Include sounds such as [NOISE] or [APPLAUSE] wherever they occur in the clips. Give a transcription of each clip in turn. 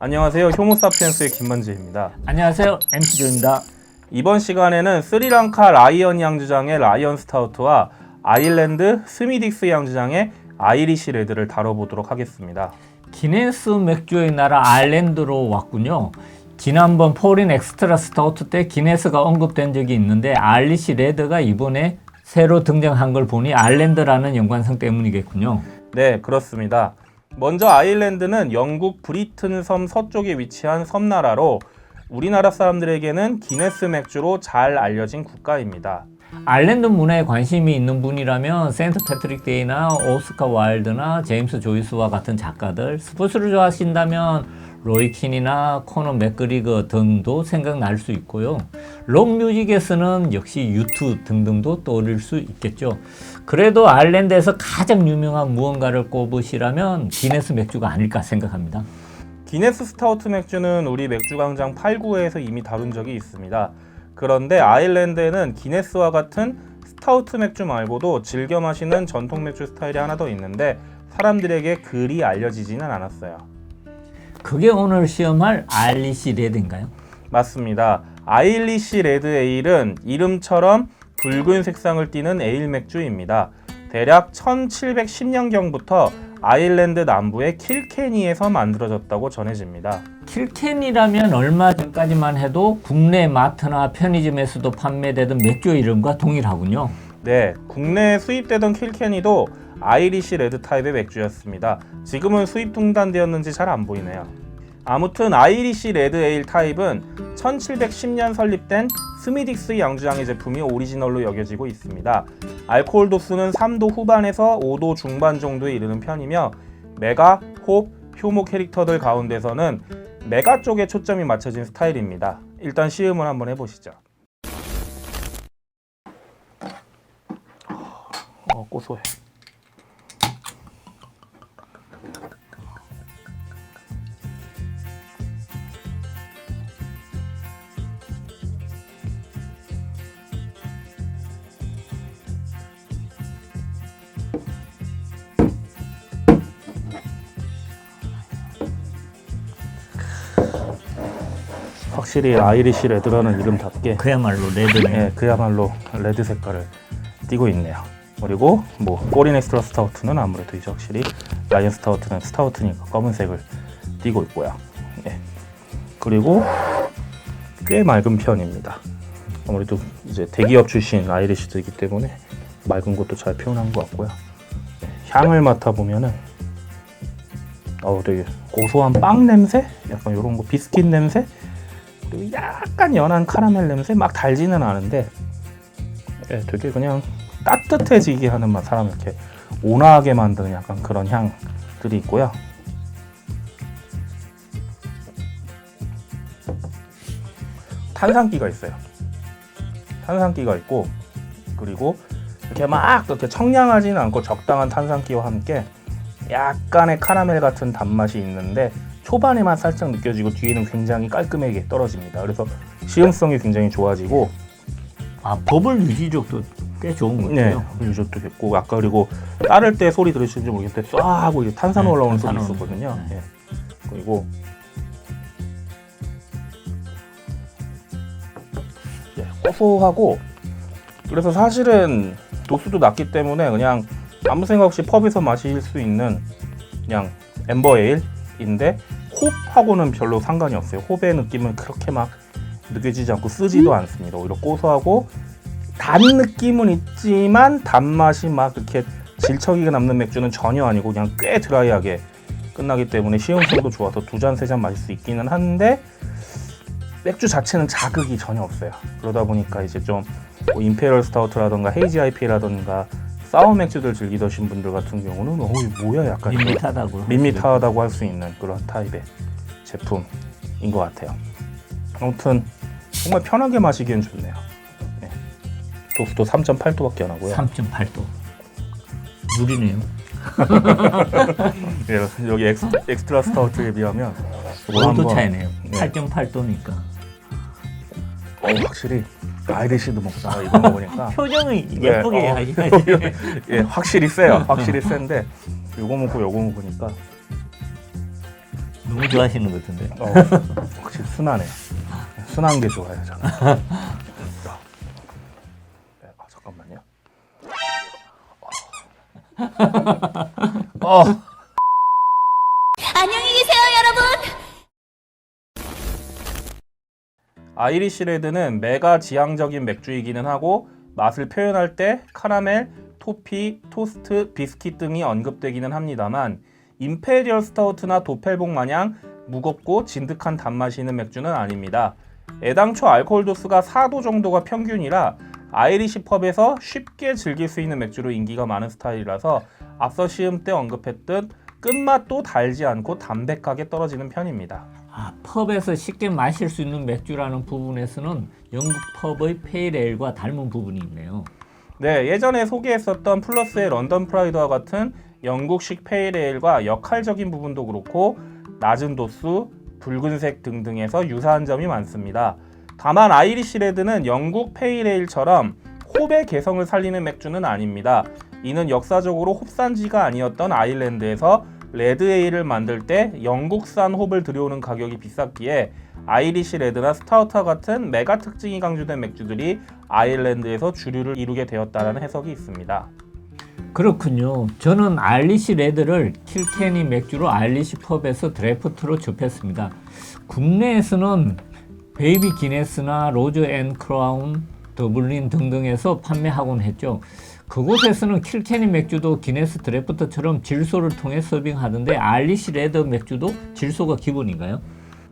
안녕하세요. 효모사피엔스의 김만재입니다. 안녕하세요. MC조입니다. 이번 시간에는 스리랑카 라이언 양주장의 라이언 스타우트와 아일랜드 스미딕스 양주장의 아이리시 레드를 다뤄보도록 하겠습니다. 기네스 맥주의 나라 아일랜드로 왔군요. 지난번 포린 엑스트라 스타우트 때 기네스가 언급된 적이 있는데 알리시 레드가 이번에 새로 등장한 걸 보니 아일랜드라는 연관성 때문이겠군요. 네, 그렇습니다. 먼저 아일랜드는 영국 브리튼 섬 서쪽에 위치한 섬나라로 우리나라 사람들에게는 기네스 맥주로 잘 알려진 국가입니다. 아일랜드 문화에 관심이 있는 분이라면 센트 패트릭 데이나 오스카 와일드나 제임스 조이스와 같은 작가들, 스포츠를 좋아하신다면 로이 킨이나 코너 맥그리거 등도 생각날 수 있고요. 록 뮤직에서는 역시 유투 등등도 떠올릴 수 있겠죠. 그래도 아일랜드에서 가장 유명한 무언가를 꼽으시라면 기네스 맥주가 아닐까 생각합니다. 기네스 스타우트 맥주는 우리 맥주광장 8, 9회에서 이미 다룬 적이 있습니다. 그런데 아일랜드에는 기네스와 같은 스타우트 맥주 말고도 즐겨 마시는 전통 맥주 스타일이 하나 더 있는데 사람들에게 그리 알려지지는 않았어요. 그게 오늘 시험할 알리시 레드인가요? 맞습니다. 아일리시 레드 에일은 이름처럼 붉은 색상을 띠는 에일 맥주입니다. 대략 1710년경부터 아일랜드 남부의 킬케니에서 만들어졌다고 전해집니다. 킬켄이라면 얼마 전까지만 해도 국내 마트나 편의점에서도 판매되던 맥주 이름과 동일하군요. 네, 국내에 수입되던 킬케니도 아이리시 레드 타입의 맥주였습니다. 지금은 수입 중단되었는지 잘 안 보이네요. 아무튼 아이리시 레드 에일 타입은 1710년 설립된 스미딕스 양주장의 제품이 오리지널로 여겨지고 있습니다. 알코올 도수는 3도 후반에서 5도 중반 정도에 이르는 편이며 메가, 홉, 효모 캐릭터들 가운데서는 메가 쪽에 초점이 맞춰진 스타일입니다. 일단 시음을 한번 해보시죠. 어, 고소해. 확실히 아이리시 레드라는 이름답게 그야말로 레드네. 예, 그야말로 레드 색깔을 띠고 있네요. 그리고 뭐 꼬린 엑스트라 스타우트는 아무래도 이제 확실히 라이언 스타우트는 스타우트니까 검은색을 띠고 있고요. 예. 그리고 꽤 맑은 편입니다. 아무래도 이제 대기업 출신 아이리시드이기 때문에 맑은 것도 잘 표현한 것 같고요. 예, 향을 맡아 보면은 어 되게 고소한 빵 냄새, 약간 이런 거 비스킷 냄새, 약간 연한 카라멜 냄새 막 달지는 않은데 예, 되게 그냥 따뜻해지게 하는 맛 사람 이렇게 온화하게 만드는 약간 그런 향들이 있고요. 탄산기가 있어요. 탄산기가 있고 그리고 이렇게 막 이렇게 청량하지는 않고 적당한 탄산기와 함께 약간의 카라멜 같은 단맛이 있는데 초반에만 살짝 느껴지고 뒤에는 굉장히 깔끔하게 떨어집니다. 그래서 시음성이 굉장히 좋아지고 아 버블 유지력도 꽤 좋은 것 네, 같아요. 유저도 됐고 아까 그리고 따를 때 소리 들으시는지 모르겠는데 쏴 하고 이제 탄산 네, 올라오는 소리 탄산 있었거든요. 오는, 네. 예. 그리고 예, 고소하고 그래서 사실은 도수도 낮기 때문에 그냥 아무 생각 없이 펍에서 마실 수 있는 그냥 엠버 에일인데 홉하고는 별로 상관이 없어요. 홉의 느낌은 그렇게 막 느껴지지 않고 쓰지도 않습니다. 오히려 고소하고 단 느낌은 있지만 단맛이 막 이렇게 질척이게 남는 맥주는 전혀 아니고 그냥 꽤 드라이하게 끝나기 때문에 시음성도 좋아서 두 잔 세 잔 마실 수 있기는 한데 맥주 자체는 자극이 전혀 없어요. 그러다 보니까 이제 좀 뭐 임페리얼 스타우트라던가 헤이지 IPA라던가 사워 맥주들 즐기시는 분들 같은 경우는 어 이거 뭐야 약간 이거 밋밋하다고요. 밋밋하다고 할 수 있는 그런 타입의 제품인 것 같아요. 아무튼 정말 편하게 마시기엔 좋네요. 네. 도수도 3.8도밖에 안 하고요. 3.8도. 물이네요. [LAUGHS] 예, 여기 엑스, 엑스트라 스타우트에 비하면 이거 5도 한번- 차이네요. 네. 8.8도니까. 어, 확실히 아이리시드 먹다가 이거 먹으니까 [LAUGHS] 표정이 네, 예쁘게 어, 하시네. [LAUGHS] 예, 확실히 세요. 확실히 센데 요거 먹고 요거 먹으니까 너무 좋아하시는 것 같은데. 어, 확실히 순하네요. 순한 게 좋아요, 저는. 네, 아, 잠깐만요. 어. [LAUGHS] 안녕히 계세요, 여러분. 아이리시 레드는 메가 지향적인 맥주이기는 하고 맛을 표현할 때 카라멜, 토피, 토스트, 비스킷 등이 언급되기는 합니다만 임페리얼 스타우트나 도펠봉 마냥 무겁고 진득한 단맛이 있는 맥주는 아닙니다. 애당초 알코올 도수가 4도 정도가 평균이라 아이리시 펍에서 쉽게 즐길 수 있는 맥주로 인기가 많은 스타일이라서 앞서 시음 때 언급했듯 끝맛도 달지 않고 담백하게 떨어지는 편입니다. 아, 펍에서 쉽게 마실 수 있는 맥주라는 부분에서는 영국 펍의 페이레일과 닮은 부분이 있네요. 네, 예전에 소개했었던 플러스의 런던 프라이드와 같은 영국식 페이레일과 역할적인 부분도 그렇고 낮은 도수, 붉은색 등등에서 유사한 점이 많습니다. 다만 아이리시 레드는 영국 페이레일처럼 홉의 개성을 살리는 맥주는 아닙니다. 이는 역사적으로 홉산지가 아니었던 아일랜드에서 레드 에일을 만들 때 영국산 홉을 들여오는 가격이 비쌌기에 아이리시 레드나 스타우트와 같은 메가 특징이 강조된 맥주들이 아일랜드에서 주류를 이루게 되었다는 해석이 있습니다. 그렇군요. 저는 알리시 레드를 킬케니 맥주로 알리시 펍에서 드래프트로 접했습니다. 국내에서는 베이비 기네스나 로즈 앤 크라운, 더블린 등등에서 판매하곤 했죠. 그곳에서는 킬케니 맥주도 기네스 드래프트처럼 질소를 통해 서빙하던데 알리시 레드 맥주도 질소가 기본인가요?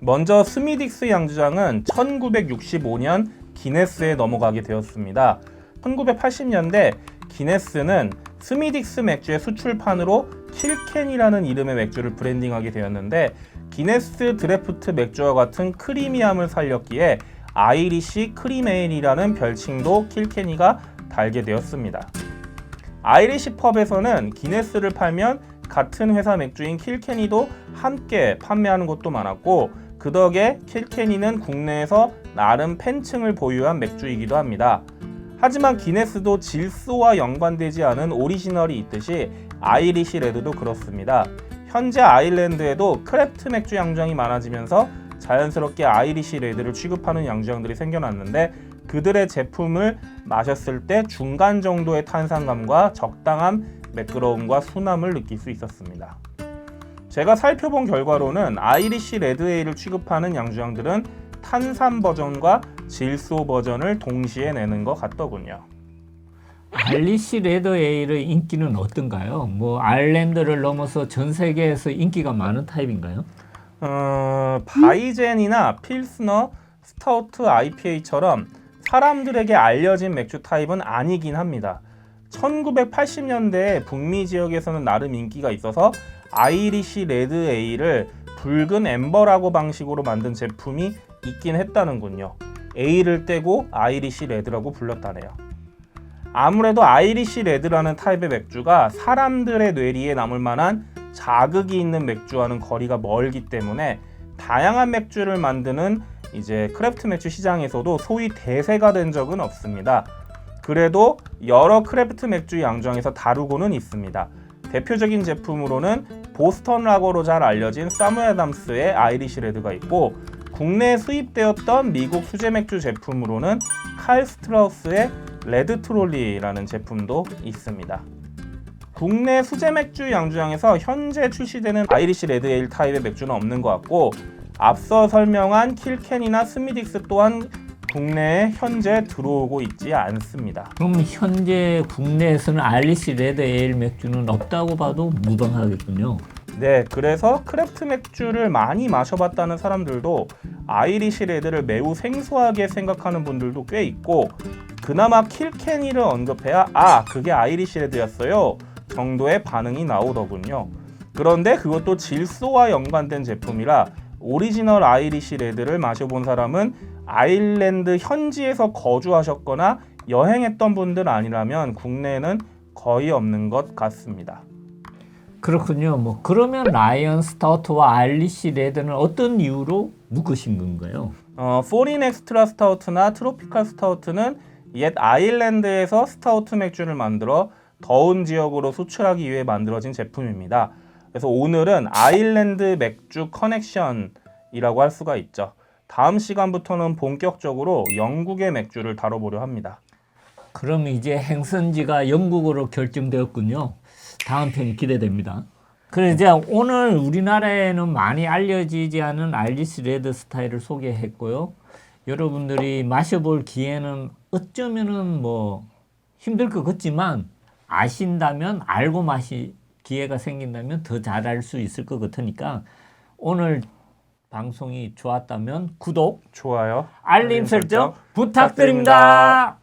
먼저 스미딕스 양주장은 1965년 기네스에 넘어가게 되었습니다. 1980년대 기네스는 스미딕스 맥주의 수출판으로 킬켄이라는 이름의 맥주를 브랜딩하게 되었는데 기네스 드래프트 맥주와 같은 크리미함을 살렸기에 아이리시 크리메일이라는 별칭도 킬켄이가 달게 되었습니다. 아이리시 펍에서는 기네스를 팔면 같은 회사 맥주인 킬케니도 함께 판매하는 곳도 많았고 그 덕에 킬케니는 국내에서 나름 팬층을 보유한 맥주이기도 합니다. 하지만 기네스도 질소와 연관되지 않은 오리지널이 있듯이 아이리시 레드도 그렇습니다. 현재 아일랜드에도 크래프트 맥주 양주장이 많아지면서 자연스럽게 아이리시 레드를 취급하는 양주장들이 생겨났는데 그들의 제품을 마셨을 때 중간 정도의 탄산감과 적당한 매끄러움과 순함을 느낄 수 있었습니다. 제가 살펴본 결과로는 아이리시 레드에일을 취급하는 양주장들은 탄산 버전과 질소 버전을 동시에 내는 것 같더군요. 알리시 레드 에일의 인기는 어떤가요? 뭐 아일랜드를 넘어서 전 세계에서 인기가 많은 타입인가요? 어, 바이젠이나 필스너, 스타우트 IPA처럼 사람들에게 알려진 맥주 타입은 아니긴 합니다. 1980년대에 북미 지역에서는 나름 인기가 있어서 아이리시 레드 에일을 붉은 엠버라고 방식으로 만든 제품이 있긴 했다는군요. 에일을 떼고 아이리시 레드라고 불렀다네요. 아무래도 아이리시 레드라는 타입의 맥주가 사람들의 뇌리에 남을 만한 자극이 있는 맥주와는 거리가 멀기 때문에 다양한 맥주를 만드는 이제 크래프트 맥주 시장에서도 소위 대세가 된 적은 없습니다. 그래도 여러 크래프트 맥주 양정에서 다루고는 있습니다. 대표적인 제품으로는 보스턴 라거로 잘 알려진 사무 애담스의 아이리시 레드가 있고 국내에 수입되었던 미국 수제 맥주 제품으로는 칼 스트라우스의 레드 트롤리라는 제품도 있습니다. 국내 수제 맥주 양주장에서 현재 출시되는 아이리시 레드 에일 타입의 맥주는 없는 것 같고 앞서 설명한 킬켄이나 스미딕스 또한 국내에 현재 들어오고 있지 않습니다. 그럼 현재 국내에서는 알리시 레드 에일 맥주는 없다고 봐도 무방하겠군요. 네, 그래서 크래프트 맥주를 많이 마셔봤다는 사람들도 아이리시 레드를 매우 생소하게 생각하는 분들도 꽤 있고 그나마 킬케니를 언급해야 아 그게 아이리시 레드였어요 정도의 반응이 나오더군요. 그런데 그것도 질소와 연관된 제품이라 오리지널 아이리시 레드를 마셔본 사람은 아일랜드 현지에서 거주하셨거나 여행했던 분들 아니라면 국내에는 거의 없는 것 같습니다. 그렇군요. 뭐 그러면 라이언 스타우트와 알리시 레드는 어떤 이유로 묶으신 건가요? 어, 포린 엑스트라 스타우트나 트로피칼 스타우트는 옛 아일랜드에서 스타우트 맥주를 만들어 더운 지역으로 수출하기 위해 만들어진 제품입니다. 그래서 오늘은 아일랜드 맥주 커넥션이라고 할 수가 있죠. 다음 시간부터는 본격적으로 영국의 맥주를 다뤄보려 합니다. 그럼 이제 행선지가 영국으로 결정되었군요. 다음 편이 기대됩니다. 그래 이제 오늘 우리나라에는 많이 알려지지 않은 알리스 레드 스타일을 소개했고요. 여러분들이 마셔볼 기회는 어쩌면은 뭐 힘들 것 같지만 아신다면 알고 마시 기회가 생긴다면 더잘알수 있을 것 같으니까 오늘 방송이 좋았다면 구독, 좋아요. 알림 설정 부탁드립니다.